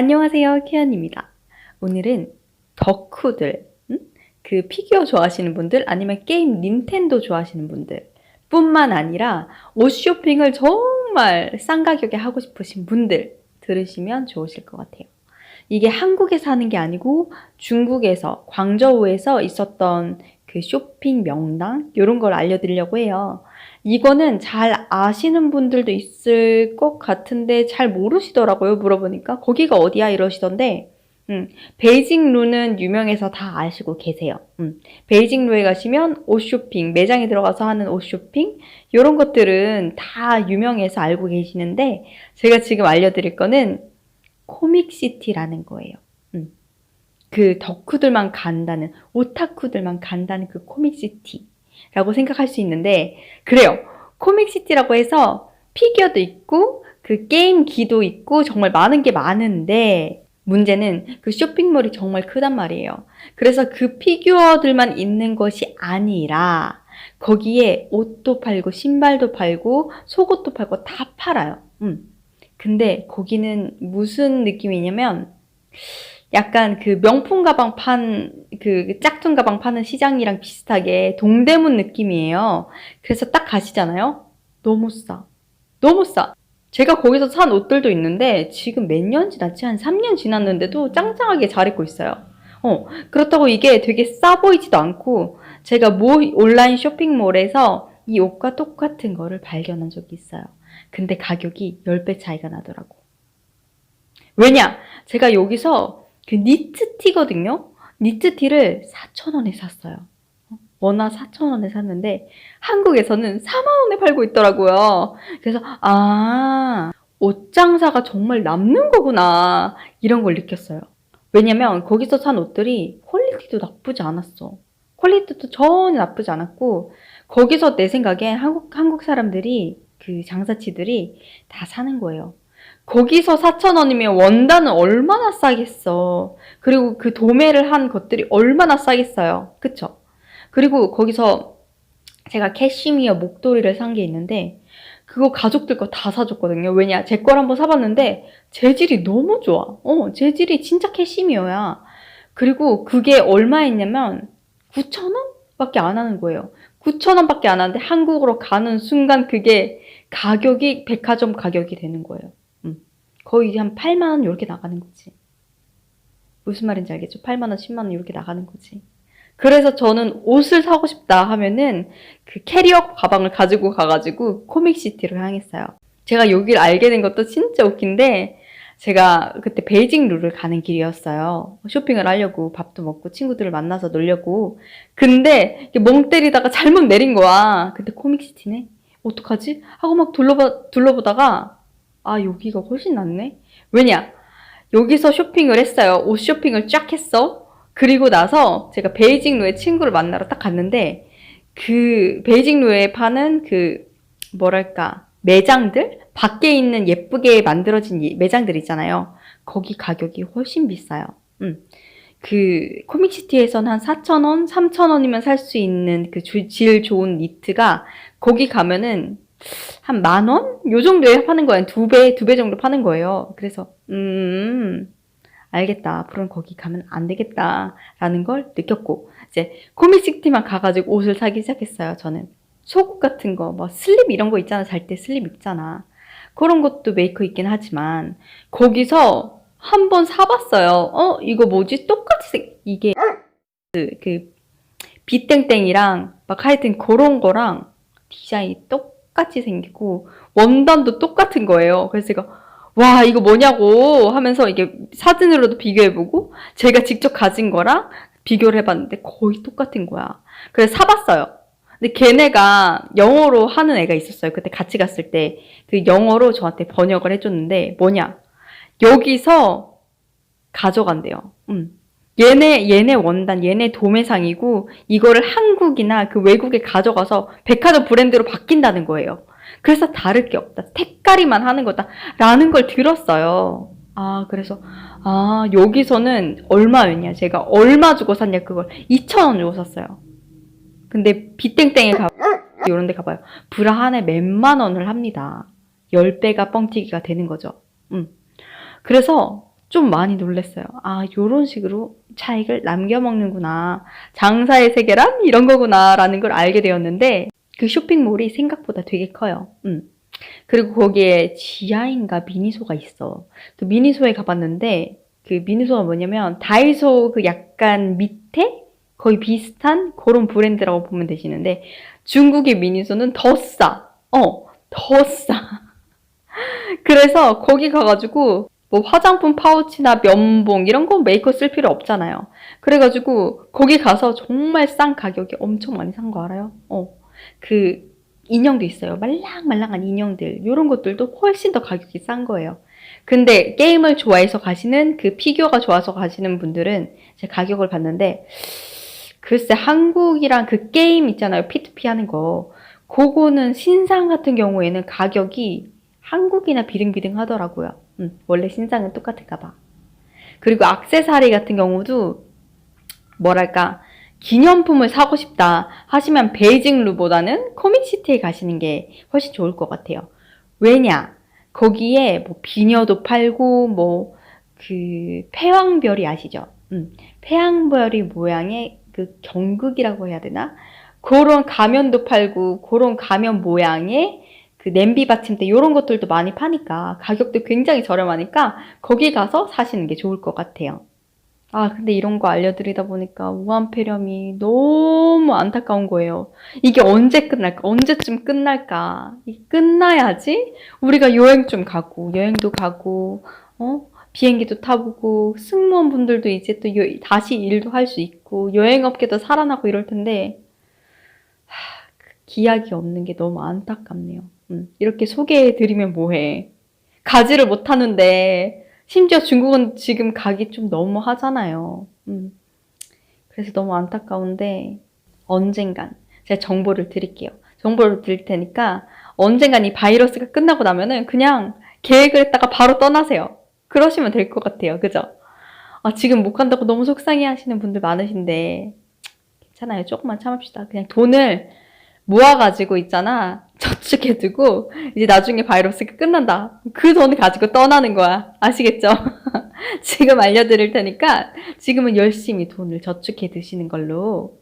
안녕하세요, 키연입니다. 오늘은 덕후들, 음? 그 피규어 좋아하시는 분들, 아니면 게임 닌텐도 좋아하시는 분들, 뿐만 아니라 옷 쇼핑을 정말 싼 가격에 하고 싶으신 분들 들으시면 좋으실 것 같아요. 이게 한국에서 하는 게 아니고 중국에서, 광저우에서 있었던 그 쇼핑 명당? 이런 걸 알려드리려고 해요. 이거는 잘 아시는 분들도 있을 것 같은데 잘 모르시더라고요. 물어보니까. 거기가 어디야? 이러시던데. 음, 베이징 루는 유명해서 다 아시고 계세요. 음, 베이징 루에 가시면 옷 쇼핑, 매장에 들어가서 하는 옷 쇼핑, 이런 것들은 다 유명해서 알고 계시는데, 제가 지금 알려드릴 거는 코믹시티라는 거예요. 음, 그 덕후들만 간다는, 오타쿠들만 간다는 그 코믹시티. 라고 생각할 수 있는데, 그래요. 코믹시티라고 해서 피규어도 있고, 그 게임기도 있고, 정말 많은 게 많은데, 문제는 그 쇼핑몰이 정말 크단 말이에요. 그래서 그 피규어들만 있는 것이 아니라, 거기에 옷도 팔고, 신발도 팔고, 속옷도 팔고, 다 팔아요. 음. 근데 거기는 무슨 느낌이냐면, 약간 그 명품 가방 판, 그 짝퉁 가방 파는 시장이랑 비슷하게 동대문 느낌이에요. 그래서 딱 가시잖아요? 너무 싸. 너무 싸. 제가 거기서 산 옷들도 있는데 지금 몇 년 지났지? 한 3년 지났는데도 짱짱하게 잘 입고 있어요. 어, 그렇다고 이게 되게 싸 보이지도 않고 제가 모 온라인 쇼핑몰에서 이 옷과 똑같은 거를 발견한 적이 있어요. 근데 가격이 10배 차이가 나더라고. 왜냐? 제가 여기서 그 니트 티거든요? 니트 티를 4,000원에 샀어요. 워낙 4,000원에 샀는데 한국에서는 4만원에 팔고 있더라고요. 그래서 아, 옷 장사가 정말 남는 거구나. 이런 걸 느꼈어요. 왜냐면 거기서 산 옷들이 퀄리티도 나쁘지 않았어. 퀄리티도 전혀 나쁘지 않았고 거기서 내 생각엔 한국 한국 사람들이 그 장사치들이 다 사는 거예요. 거기서 4,000원이면 원단은 얼마나 싸겠어. 그리고 그 도매를 한 것들이 얼마나 싸겠어요. 그쵸? 그리고 거기서 제가 캐시미어 목도리를 산 게 있는데, 그거 가족들 거 다 사줬거든요. 왜냐? 제 걸 한번 사봤는데, 재질이 너무 좋아. 어, 재질이 진짜 캐시미어야. 그리고 그게 얼마였냐면, 9,000원? 밖에 안 하는 거예요. 9,000원 밖에 안 하는데, 한국으로 가는 순간 그게 가격이 백화점 가격이 되는 거예요. 거의 한 8만 원 이렇게 나가는 거지. 무슨 말인지 알겠죠? 8만 원, 10만 원 이렇게 나가는 거지. 그래서 저는 옷을 사고 싶다 하면은 그 캐리어 가방을 가지고 가가지고 코믹시티로 향했어요. 제가 여기를 알게 된 것도 진짜 웃긴데 제가 그때 베이징 룰을 가는 길이었어요. 쇼핑을 하려고 밥도 먹고 친구들을 만나서 놀려고. 근데 멍 때리다가 잘못 내린 거야. 근데 코믹시티네? 어떡하지? 하고 막 둘러봐, 둘러보다가 아, 여기가 훨씬 낫네? 왜냐? 여기서 쇼핑을 했어요. 옷 쇼핑을 쫙 했어. 그리고 나서 제가 베이징루에 친구를 만나러 딱 갔는데, 그 베이징루에 파는 그, 뭐랄까, 매장들? 밖에 있는 예쁘게 만들어진 이 매장들 있잖아요. 거기 가격이 훨씬 비싸요. 음. 그 코믹시티에선 한 4,000원, 3,000원이면 살 수 있는 그 질 좋은 니트가 거기 가면은 한 만 원? 요 정도에 파는 거예요. 두 배, 두 배 정도 파는 거예요. 그래서, 음, 알겠다. 앞으로는 거기 가면 안 되겠다. 라는 걸 느꼈고, 이제 코믹시티만 가가지고 옷을 사기 시작했어요. 저는. 속옷 같은 거, 뭐 슬립 이런 거 있잖아. 잘 때 슬립 입잖아. 그런 것도 메이커 있긴 하지만, 거기서 한 번 사봤어요. 어, 이거 뭐지? 똑같이 생, 이게, 그, 그, 비땡땡이랑, 막 하여튼 그런 거랑 디자인이 똑 똑같이 생기고 원단도 똑같은 거예요. 그래서 제가 와 이거 뭐냐고 하면서 이게 사진으로도 비교해보고 제가 직접 가진 거랑 비교를 해봤는데 거의 똑같은 거야. 그래서 사봤어요. 근데 걔네가 영어로 하는 애가 있었어요. 그때 같이 갔을 때 그 영어로 저한테 번역을 해줬는데 뭐냐 여기서 가져간대요. 음. 얘네, 얘네 원단, 얘네 도매상이고, 이거를 한국이나 그 외국에 가져가서 백화점 브랜드로 바뀐다는 거예요. 그래서 다를 게 없다. 색깔이만 하는 거다. 라는 걸 들었어요. 아, 그래서, 아, 여기서는 얼마였냐. 제가 얼마 주고 샀냐, 그걸. 2,000원 주고 샀어요. 근데 비땡땡에 가, 이런 데 가봐요. 브라 한에 몇만 원을 합니다. 10배가 뻥튀기가 되는 거죠. 음. 그래서 좀 많이 놀랐어요. 아, 요런 식으로 차익을 남겨 먹는구나. 장사의 세계란 이런 거구나 라는 걸 알게 되었는데 그 쇼핑몰이 생각보다 되게 커요. 음. 그리고 거기에 지하인가 미니소가 있어. 그 미니소에 가봤는데 그 미니소가 뭐냐면 다이소 그 약간 밑에 거의 비슷한 그런 브랜드라고 보면 되시는데 중국의 미니소는 더 싸. 어, 더 싸. 그래서 거기 가가지고 뭐 화장품 파우치나 면봉 이런 거 메이크업 쓸 필요 없잖아요. 그래가지고 거기 가서 정말 싼 가격에 엄청 많이 산 거 알아요? 어, 그 인형도 있어요. 말랑말랑한 인형들. 이런 것들도 훨씬 더 가격이 싼 거예요. 근데 게임을 좋아해서 가시는 그 피규어가 좋아서 가시는 분들은 제 가격을 봤는데 글쎄 한국이랑 그 게임 있잖아요. P2P 하는 거. 그거는 신상 같은 경우에는 가격이 한국이나 비등비등 하더라고요. 음, 원래 신상은 똑같을까 봐. 그리고 악세사리 같은 경우도 뭐랄까 기념품을 사고 싶다 하시면 베이징 루보다는 코믹시티에 가시는 게 훨씬 좋을 것 같아요. 왜냐? 거기에 뭐 비녀도 팔고 뭐 그 패왕별이 아시죠? 음, 패왕별이 모양의 그 경극이라고 해야 되나? 그런 가면도 팔고 그런 가면 모양의 그 냄비 받침대 이런 것들도 많이 파니까 가격도 굉장히 저렴하니까 거기 가서 사시는 게 좋을 것 같아요. 아, 근데 이런 거 알려드리다 보니까 우한폐렴이 너무 안타까운 거예요. 이게 언제 끝날까? 언제쯤 끝날까? 이 끝나야지 우리가 여행 좀 가고, 여행도 가고, 어? 비행기도 타보고, 승무원분들도 이제 또 여- 다시 일도 할 수 있고, 여행업계도 살아나고 이럴 텐데, 하, 그 기약이 없는 게 너무 안타깝네요. 음, 이렇게 소개해드리면 뭐해. 가지를 못하는데, 심지어 중국은 지금 가기 좀 너무 하잖아요. 음. 그래서 너무 안타까운데 언젠간 제가 정보를 드릴게요. 정보를 드릴 테니까 언젠간 이 바이러스가 끝나고 나면은 그냥 계획을 했다가 바로 떠나세요. 그러시면 될 것 같아요. 그죠? 아, 지금 못 간다고 너무 속상해 하시는 분들 많으신데 괜찮아요. 조금만 참읍시다. 그냥 돈을 모아가지고 있잖아. 저축해두고 이제 나중에 바이러스가 끝난다. 그 돈을 가지고 떠나는 거야. 아시겠죠? 지금 알려드릴 테니까 지금은 열심히 돈을 저축해 두시는 걸로